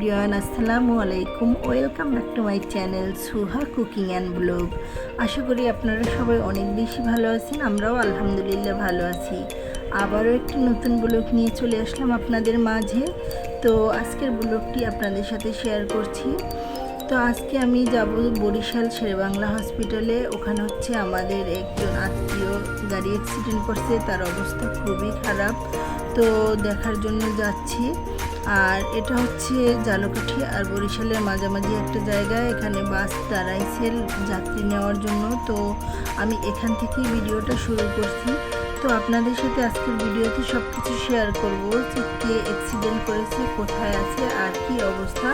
Everyone, আসসালামু আলাইকুম। Welcome back to my channel Suha cooking and blog আশা করি আপনারা সবাই অনেক বেশি ভালো আছেন, আমরাও আলহামদুলিল্লাহ ভালো আছি। আবারও একটি নতুন ব্লগ নিয়ে চলে আসলাম আপনাদের মাঝে। তো আজকের ব্লগটি আপনাদের সাথে শেয়ার করছি। তো আজকে আমি যাব বরিশাল শেরেবাংলা হসপিটালে ওখানে হচ্ছে আমাদের একজন আত্মীয় গাড়ি অ্যাক্সিডেন্ট করছে, তার অবস্থা খুবই খারাপ। তো দেখার জন্য যাচ্ছি। আর এটা হচ্ছে জালকাঠি আর বরিশালের মাঝামাঝি একটা জায়গা। এখানে বাস দাঁড়াইছে যাত্রী নেওয়ার জন্য। তো আমি এখান থেকেই ভিডিওটা শুরু করছি। তো আপনাদের সাথে আজকের ভিডিওতে সব কিছু শেয়ার করব যে কে অ্যাক্সিডেন্ট করেছে, কোথায় আছে, আর কি অবস্থা।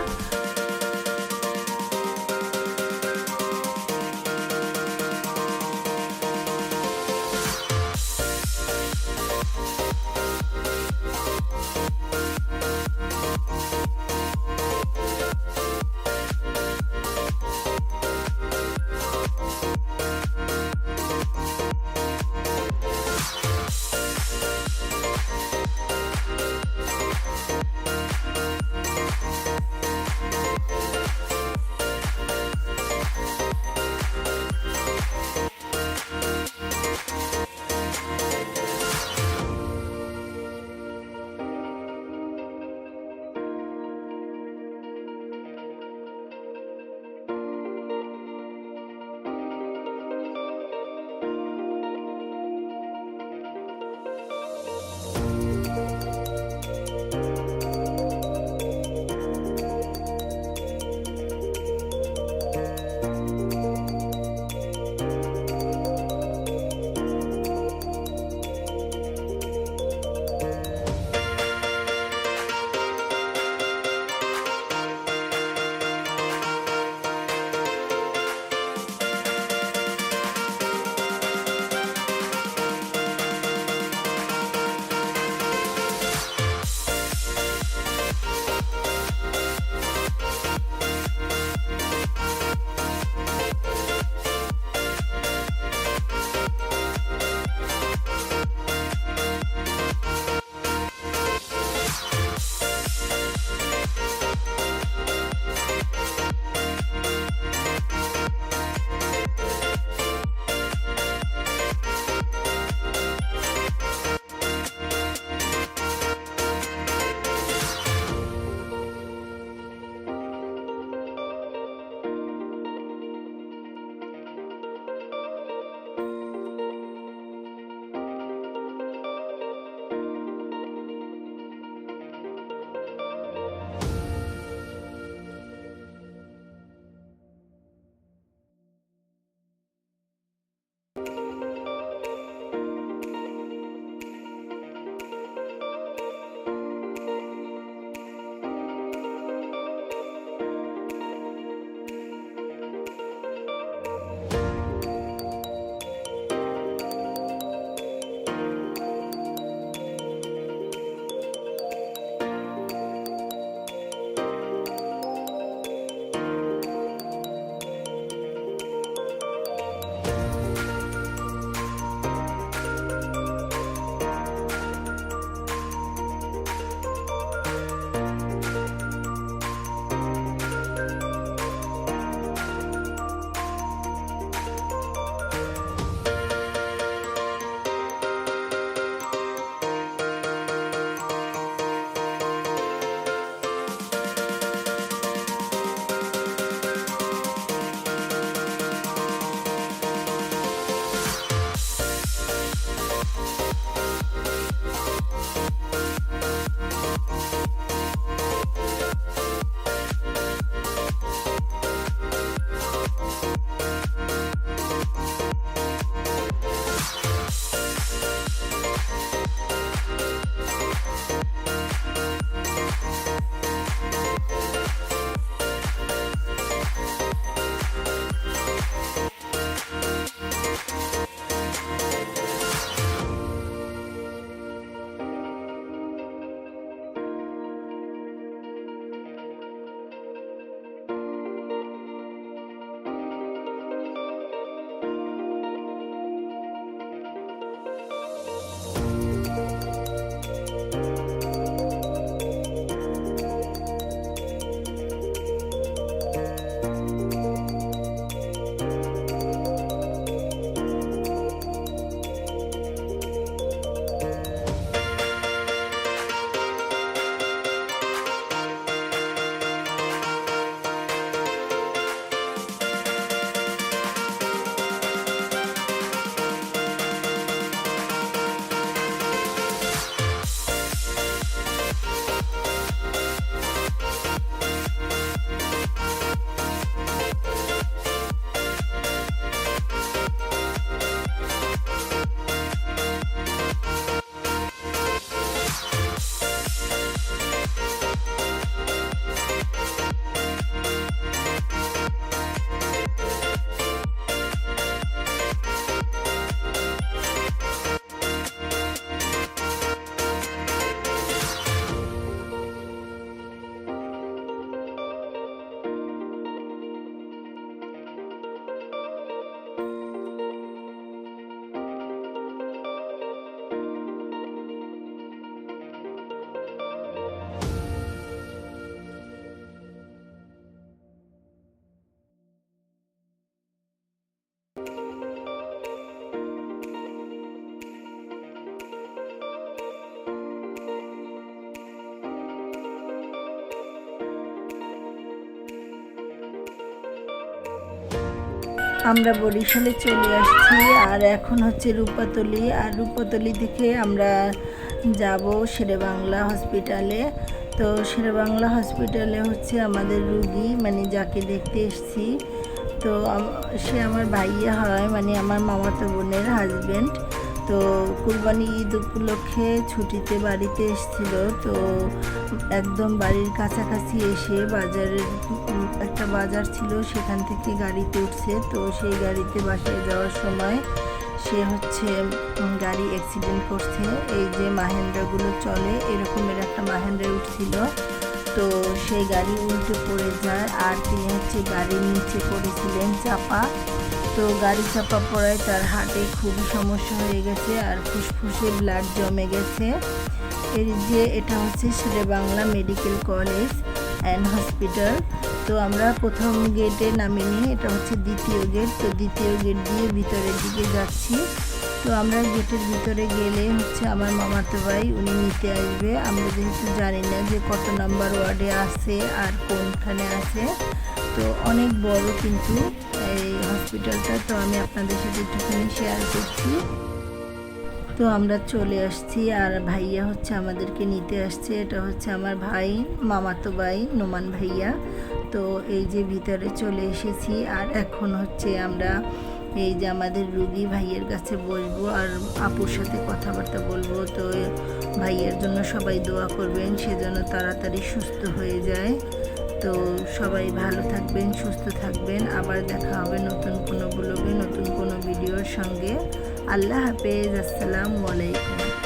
আমরা বরিশালে চলে আসছি আর এখন হচ্ছে রূপাতলি। আর রূপাতলি থেকে আমরা যাব শেরেবাংলা হসপিটালে। তো শেরেবাংলা হসপিটালে হচ্ছে আমাদের রুগী মানে যাকে দেখতে এসছি। তো সে আমার ভাইয়া হয় মানে আমার মামাতো বোনের হাজবেন্ড তো কুরবানি ঈদ উপলক্ষে ছুটিতে বাড়িতে এসেছিল, তো একদম বাড়ির কাছাকাছি এসে বাজারের একটা বাজার ছিল, সেখান থেকে গাড়িতে উঠছে। তো সেই গাড়িতে বাসায় যাওয়ার সময় সে হচ্ছে গাড়ি অ্যাক্সিডেন্ট করছে। এই যে মাহেন্দ্রাগুলো চলে, এরকমের একটা মাহেন্দ্রা উঠছিল। তো সেই গাড়ি উল্টে পড়ে যায়, আর তিনি হচ্ছে গাড়ির নিচে পড়েছিলেন চাপা। তো গাড়ি চাপা পড়ায় তার হার্টে খুবই সমস্যা হয়ে গেছে আর ফুসফুসে ব্লাড জমে গেছে। এর যে এটা হচ্ছে Shere Bangla medical college and hospital তো আমরা প্রথম গেটে নামিনি, এটা হচ্ছে দ্বিতীয় গেট তো দ্বিতীয় গেট দিয়ে ভিতরের দিকে যাচ্ছি। তো আমরা গেটের ভিতরে গেলে হচ্ছে আমার মামাতো ভাই, উনি নিতে আসবে। আমরা যেহেতু জানি না যে কত নাম্বার ওয়ার্ডে আছে আর কোনখানে আছে। তো অনেক বড় কিন্তু এই হসপিটালটা, তো আমি আপনাদের সাথে একটুখানি শেয়ার করছি। তো আমরা চলে আসছি আর ভাইয়া হচ্ছে আমাদেরকে নিতে আসছে। এটা হচ্ছে আমার ভাই, মামাতো ভাই, নোমান ভাইয়া। তো এই যে ভিতরে চলে এসেছি আর এখন হচ্ছে আমরা এই যে আমাদের রুগী ভাইয়ের কাছে বসবো আর আপুর সাথে কথাবার্তা বলব, তো ভাইয়ের জন্য সবাই দোয়া করবেন সেজন্য তাড়াতাড়ি সুস্থ হয়ে যায়। তো সবাই ভালো থাকবেন, সুস্থ থাকবেন। আবার দেখা হবে নতুন কোনো ব্লগে, নতুন কোনো ভিডিওর সঙ্গে। আল্লাহ হাফেজ, আসসালামু আলাইকুম।